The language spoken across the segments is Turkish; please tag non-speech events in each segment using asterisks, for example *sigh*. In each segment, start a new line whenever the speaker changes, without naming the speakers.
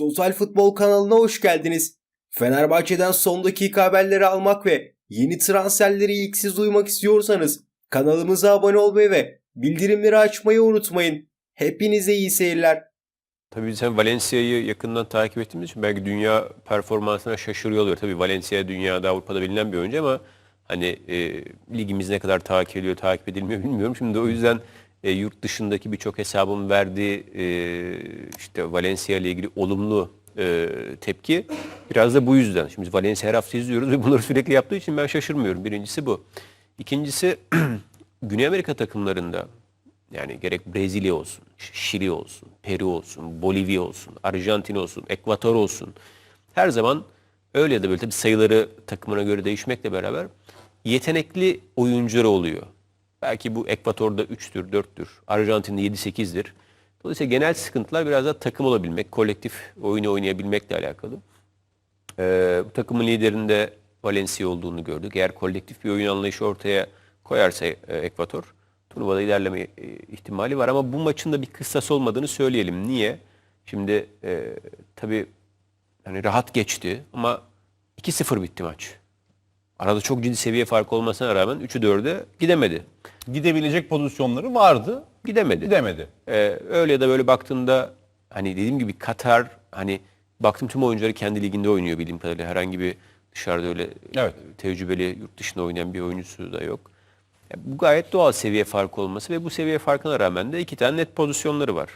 Total Futbol kanalına hoş geldiniz. Fenerbahçe'den son dakika haberleri almak ve yeni transferleri ilk siz duymak istiyorsanız kanalımıza abone olmayı ve bildirimleri açmayı unutmayın. Hepinize iyi seyirler.
Tabii sen Valencia'yı yakından takip ettiğimiz için belki dünya performansına şaşırıyor oluyor. Tabii Valencia dünyada Avrupa'da bilinen bir oyuncu ama hani e, ligimiz ne kadar takip ediyor, takip edilmiyor bilmiyorum. Şimdi o yüzden e, yurt dışındaki birçok hesabın verdiği e, işte Valencia ile ilgili olumlu e, tepki biraz da bu yüzden. Şimdi Valencia her hafta izliyoruz ve bunları sürekli yaptığı için ben şaşırmıyorum. Birincisi bu. İkincisi *clears throat* Güney Amerika takımlarında yani gerek Brezilya olsun, Şili olsun, Peru olsun, Bolivya olsun, Arjantin olsun, Ekvator olsun. Her zaman öyle ya da böyle tabii sayıları takımına göre değişmekle beraber yetenekli oyuncuları oluyor. Belki bu Ekvator'da 3'tür, 4'tür, Arjantin'de 7-8'dir. Dolayısıyla genel sıkıntılar biraz da takım olabilmek, kolektif oyunu oynayabilmekle alakalı. Ee, bu takımın liderinde Valencia olduğunu gördük. Eğer kolektif bir oyun anlayışı ortaya koyarsa e, Ekvator, turnuvada ilerleme e, ihtimali var. Ama bu maçın da bir kıssas olmadığını söyleyelim. Niye? Şimdi e, tabii hani rahat geçti ama 2-0 bitti maç. Arada çok ciddi seviye farkı olmasına rağmen 3'ü 4'e gidemedi.
gidebilecek pozisyonları vardı.
Gidemedi.
Gidemedi.
Ee, öyle ya da böyle baktığında hani dediğim gibi Katar hani baktım tüm oyuncuları kendi liginde oynuyor bildiğim kadarıyla. Herhangi bir dışarıda öyle
Evet.
tecrübeli yurt dışında oynayan bir oyuncusu da yok. Ya bu gayet doğal seviye farkı olması ve bu seviye farkına rağmen de iki tane net pozisyonları var.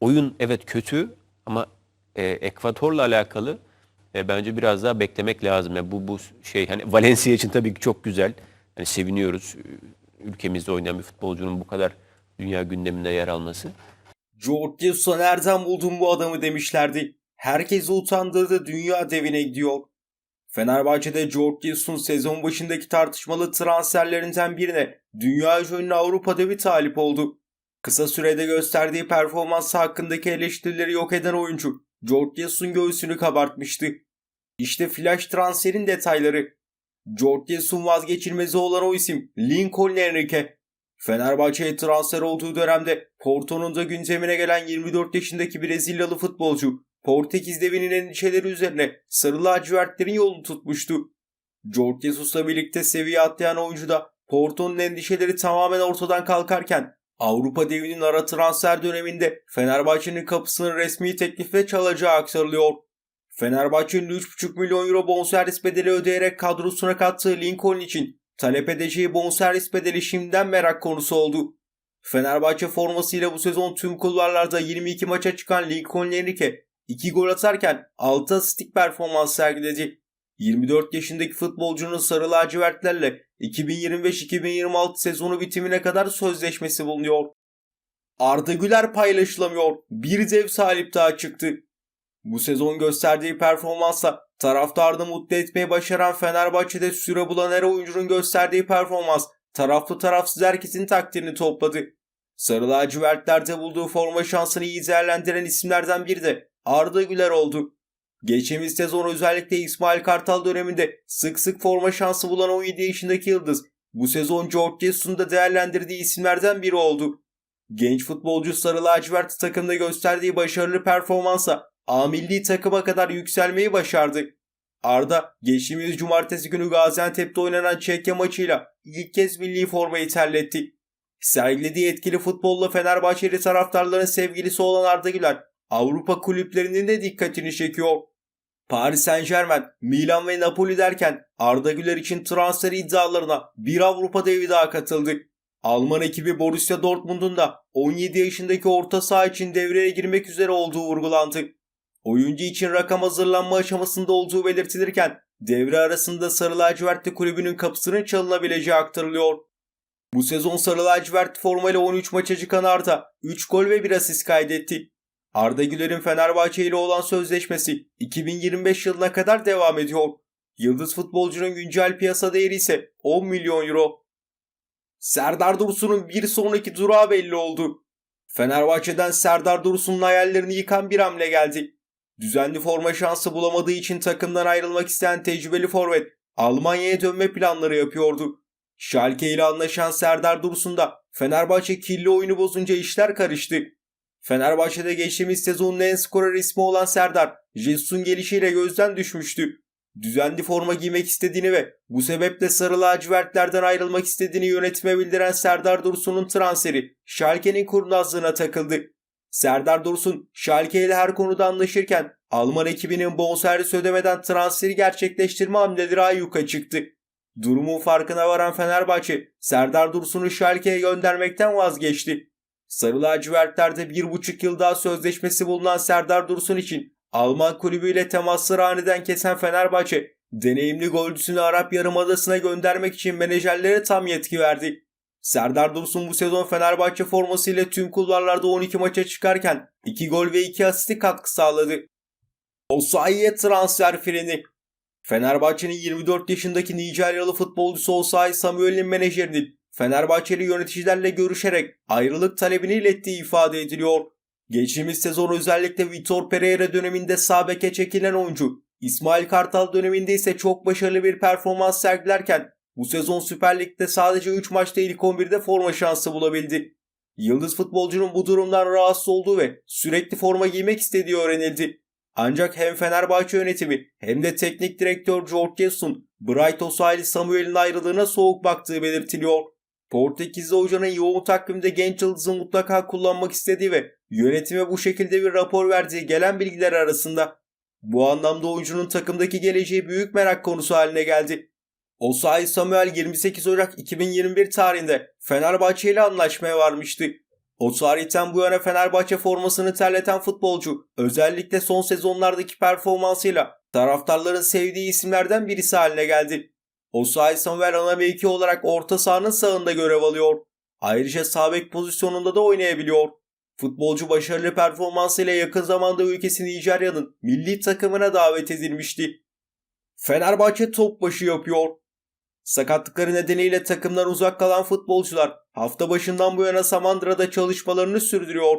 Oyun evet kötü ama e, Ekvator'la alakalı e, bence biraz daha beklemek lazım. Yani bu bu şey hani Valencia için tabii ki çok güzel. Hani seviniyoruz ülkemizde oynayan bir futbolcunun bu kadar dünya gündeminde yer alması.
George nereden buldun bu adamı demişlerdi. Herkesi utandırdı dünya devine gidiyor. Fenerbahçe'de George Jesus'un sezon başındaki tartışmalı transferlerinden birine dünya ünlü Avrupa devi talip oldu. Kısa sürede gösterdiği performansı hakkındaki eleştirileri yok eden oyuncu George Jesus'un göğsünü kabartmıştı. İşte flash transferin detayları. George Jesus'un vazgeçilmezi olan o isim Lincoln Enrique. Fenerbahçe'ye transfer olduğu dönemde Porto'nun da gündemine gelen 24 yaşındaki Brezilyalı futbolcu Portekiz devinin endişeleri üzerine sarı lacivertlerin yolunu tutmuştu. George Jesus'la birlikte seviye atlayan oyuncu da Porto'nun endişeleri tamamen ortadan kalkarken Avrupa devinin ara transfer döneminde Fenerbahçe'nin kapısının resmi teklifle çalacağı aktarılıyor. Fenerbahçe'nin 3,5 milyon euro bonservis bedeli ödeyerek kadrosuna kattığı Lincoln için talep edeceği bonservis bedeli şimdiden merak konusu oldu. Fenerbahçe formasıyla bu sezon tüm kulvarlarda 22 maça çıkan Lincoln Enrique 2 gol atarken 6 asistik performans sergiledi. 24 yaşındaki futbolcunun sarı lacivertlerle 2025-2026 sezonu bitimine kadar sözleşmesi bulunuyor. Arda Güler paylaşılamıyor. Bir dev salip daha çıktı. Bu sezon gösterdiği performansla taraftarını mutlu etmeye başaran Fenerbahçe'de süre bulan her oyuncunun gösterdiği performans taraflı tarafsız herkesin takdirini topladı. Sarı lacivertlerde bulduğu forma şansını iyi değerlendiren isimlerden biri de Arda Güler oldu. Geçtiğimiz sezon özellikle İsmail Kartal döneminde sık sık forma şansı bulan 17 yaşındaki Yıldız bu sezon George Jesus'un da değerlendirdiği isimlerden biri oldu. Genç futbolcu Sarı Lacivert takımda gösterdiği başarılı performansa A milli takıma kadar yükselmeyi başardı. Arda geçtiğimiz cumartesi günü Gaziantep'te oynanan Çekya maçıyla ilk kez milli formayı terletti. Sergilediği etkili futbolla Fenerbahçeli taraftarların sevgilisi olan Arda Güler Avrupa kulüplerinin de dikkatini çekiyor. Paris Saint Germain, Milan ve Napoli derken Arda Güler için transfer iddialarına bir Avrupa devi daha katıldı. Alman ekibi Borussia Dortmund'un da 17 yaşındaki orta saha için devreye girmek üzere olduğu vurgulandı. Oyuncu için rakam hazırlanma aşamasında olduğu belirtilirken devre arasında Sarı Lacivertli kulübünün kapısının çalınabileceği aktarılıyor. Bu sezon Sarı Lacivert formayla 13 maça çıkan Arda 3 gol ve 1 asist kaydetti. Arda Güler'in Fenerbahçe ile olan sözleşmesi 2025 yılına kadar devam ediyor. Yıldız futbolcunun güncel piyasa değeri ise 10 milyon euro. Serdar Dursun'un bir sonraki durağı belli oldu. Fenerbahçe'den Serdar Dursun'un hayallerini yıkan bir hamle geldi. Düzenli forma şansı bulamadığı için takımdan ayrılmak isteyen tecrübeli forvet Almanya'ya dönme planları yapıyordu. Schalke ile anlaşan Serdar Dursun da Fenerbahçe kirli oyunu bozunca işler karıştı. Fenerbahçe'de geçtiğimiz sezonun en skorer ismi olan Serdar, Jesus'un gelişiyle gözden düşmüştü. Düzenli forma giymek istediğini ve bu sebeple sarı lacivertlerden ayrılmak istediğini yönetime bildiren Serdar Dursun'un transferi Schalke'nin kurnazlığına takıldı. Serdar Dursun, Schalke ile her konuda anlaşırken Alman ekibinin bonservis ödemeden transferi gerçekleştirme hamleleri ayyuka çıktı. Durumun farkına varan Fenerbahçe, Serdar Dursun'u Schalke'ye göndermekten vazgeçti. Sarı lacivertlerde bir buçuk yıl daha sözleşmesi bulunan Serdar Dursun için Alman kulübüyle temasları aniden kesen Fenerbahçe, deneyimli golcüsünü Arap Yarımadası'na göndermek için menajerlere tam yetki verdi. Serdar Dursun bu sezon Fenerbahçe formasıyla tüm kulvarlarda 12 maça çıkarken 2 gol ve 2 asisti katkı sağladı. Osayi'ye transfer freni. Fenerbahçe'nin 24 yaşındaki Nijeryalı futbolcusu Osayi Samuel'in menajerinin Fenerbahçeli yöneticilerle görüşerek ayrılık talebini ilettiği ifade ediliyor. Geçtiğimiz sezon özellikle Vitor Pereira döneminde sağ beke çekilen oyuncu, İsmail Kartal döneminde ise çok başarılı bir performans sergilerken bu sezon Süper Lig'de sadece 3 maçta ilk 11'de forma şansı bulabildi. Yıldız futbolcunun bu durumdan rahatsız olduğu ve sürekli forma giymek istediği öğrenildi. Ancak hem Fenerbahçe yönetimi hem de teknik direktör George Jesus'un Bright Osayi Samuel'in ayrılığına soğuk baktığı belirtiliyor. Portekizli hocanın yoğun takvimde genç yıldızı mutlaka kullanmak istediği ve yönetime bu şekilde bir rapor verdiği gelen bilgiler arasında. Bu anlamda oyuncunun takımdaki geleceği büyük merak konusu haline geldi. Osayi Samuel 28 Ocak 2021 tarihinde Fenerbahçe ile anlaşmaya varmıştı. O tarihten bu yana Fenerbahçe formasını terleten futbolcu özellikle son sezonlardaki performansıyla taraftarların sevdiği isimlerden birisi haline geldi. Osayi Samuel ana mevki olarak orta sahanın sağında görev alıyor. Ayrıca sağ bek pozisyonunda da oynayabiliyor. Futbolcu başarılı performansıyla yakın zamanda ülkesi Nijerya'nın milli takımına davet edilmişti. Fenerbahçe top başı yapıyor. Sakatlıkları nedeniyle takımdan uzak kalan futbolcular hafta başından bu yana Samandıra'da çalışmalarını sürdürüyor.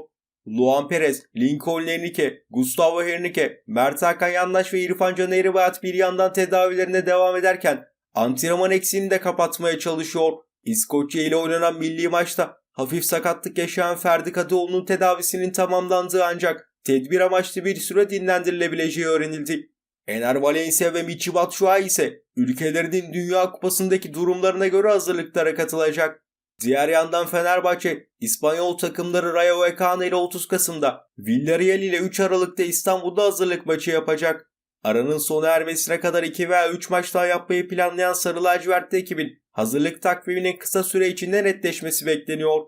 Luan Perez, Lincoln Lernike, Gustavo Hernike, Mert Hakan Yandaş ve İrfan Can Eğribayat bir yandan tedavilerine devam ederken antrenman eksiğini de kapatmaya çalışıyor. İskoçya ile oynanan milli maçta hafif sakatlık yaşayan Ferdi Kadıoğlu'nun tedavisinin tamamlandığı ancak tedbir amaçlı bir süre dinlendirilebileceği öğrenildi. Ener Valencia ve Michy Batshuayi ise ülkelerinin Dünya Kupası'ndaki durumlarına göre hazırlıklara katılacak. Diğer yandan Fenerbahçe, İspanyol takımları Rayo Vallecano ile 30 Kasım'da, Villarreal ile 3 Aralık'ta İstanbul'da hazırlık maçı yapacak. Aranın sona ermesine kadar 2 veya 3 maç daha yapmayı planlayan Sarı Lacivertli ekibin hazırlık takviminin kısa süre içinde netleşmesi bekleniyor.